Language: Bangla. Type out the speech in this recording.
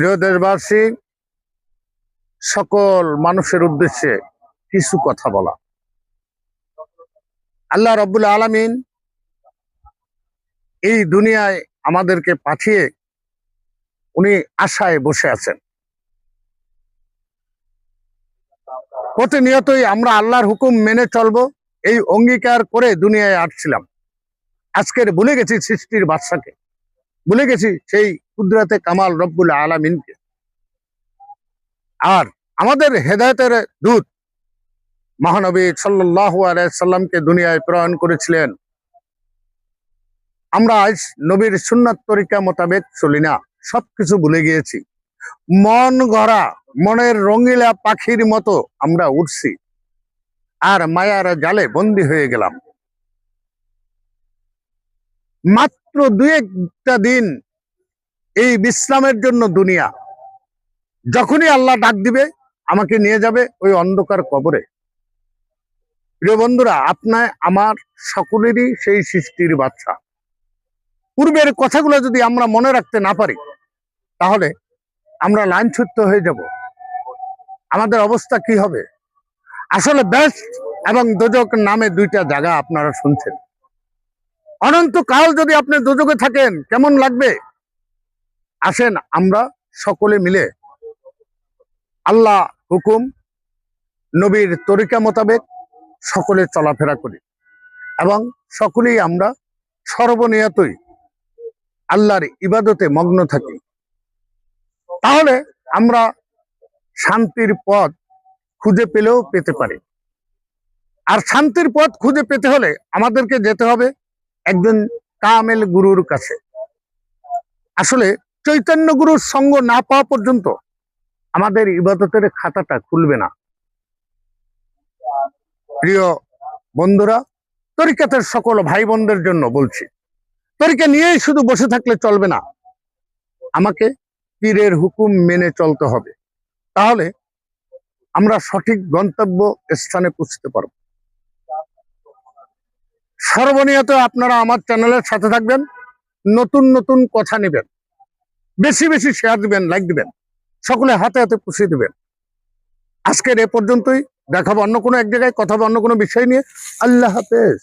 প্রিয় দেশবাসী, সকল মানুষের উদ্দেশ্যে কিছু কথা বলা। আল্লাহ রব্বুল আলমিন এই দুনিয়ায় আমাদেরকে পাঠিয়ে উনি আশায় বসে আছেন। প্রতিনিয়তই আমরা আল্লাহর হুকুম মেনে চলবো, এই অঙ্গীকার করে দুনিয়ায় আসছিলাম। আজকের ভুলে গেছি সৃষ্টির বাদশাকে। ভুলে গেছি সেই কুদরাতে কামাল রব্বুল আলমিনকে। আর আমাদের হেদায়তের দূত মহানবী সাল্লাহ আলাইসাল্লামকে দুনিয়ায় প্রেরণ করেছিলেন। আমরা আজ নবীর সুন্নাত তরিকা মোতাবেক চলি না, সবকিছু ভুলে গিয়েছি। মন গড়া, মনের রঙিলা পাখির মতো আমরা উঠছি, আর মায়ার জালে বন্দি হয়ে গেলাম। মাত্র দু একটা দিন এই বিশ্রামের জন্য দুনিয়া। যখনই আল্লাহ ডাক দিবে, আমাকে নিয়ে যাবে ওই অন্ধকার কবরে। প্রিয় বন্ধুরা, আপনার, আমার সকলেরই সেই সৃষ্টির বাচ্চা। পূর্বের কথাগুলো যদি আমরা মনে রাখতে না পারি, তাহলে আমরা লাইনচ্যুত হয়ে যাব। আমাদের অবস্থা কি হবে? আসলে বেস্ট এবং দোজক নামে দুইটা জায়গা আপনারা শুনছেন। অনন্তকাল যদি আপনি দুযোগে থাকেন, কেমন লাগবে? আসেন আমরা সকলে মিলে আল্লাহ হুকুম, নবীর তরিকা মোতাবেক সকলে চলাফেরা করি এবং সকলেই আমরা সর্বনিয়তই আল্লাহর ইবাদতে মগ্ন থাকি। তাহলে আমরা শান্তির পথ খুঁজে পেলেও পেতে পারি। আর শান্তির পথ খুঁজে পেতে হলে আমাদেরকে যেতে হবে একজন কামেল গুরুর কাছে। আসলে চৈতন্য গুরুর সঙ্গ না পাওয়া পর্যন্ত আমাদের ইবাদতের খাতাটা খুলবে না। প্রিয় বন্ধুরা, তরিকাতের সকল ভাই বোনদের জন্য বলছি, তরিকা নিয়েই শুধু বসে থাকলে চলবে না, আমাকে পীরের হুকুম মেনে চলতে হবে। তাহলে আমরা সঠিক গন্তব্য স্থানে পৌঁছতে পারব। সর্বনিয়ত আপনারা আমার চ্যানেলের সাথে থাকবেন, নতুন নতুন কথা নেবেন, বেশি বেশি শেয়ার দিবেন লাইক দিবেন, সকলে হাতে হাতে পুষিয়ে দিবেন। আজকের এ পর্যন্তই দেখাবো অন্য কোনো এক জায়গায়, কথা হবে অন্য কোনো বিষয় নিয়ে। আল্লাহ হাফেজ।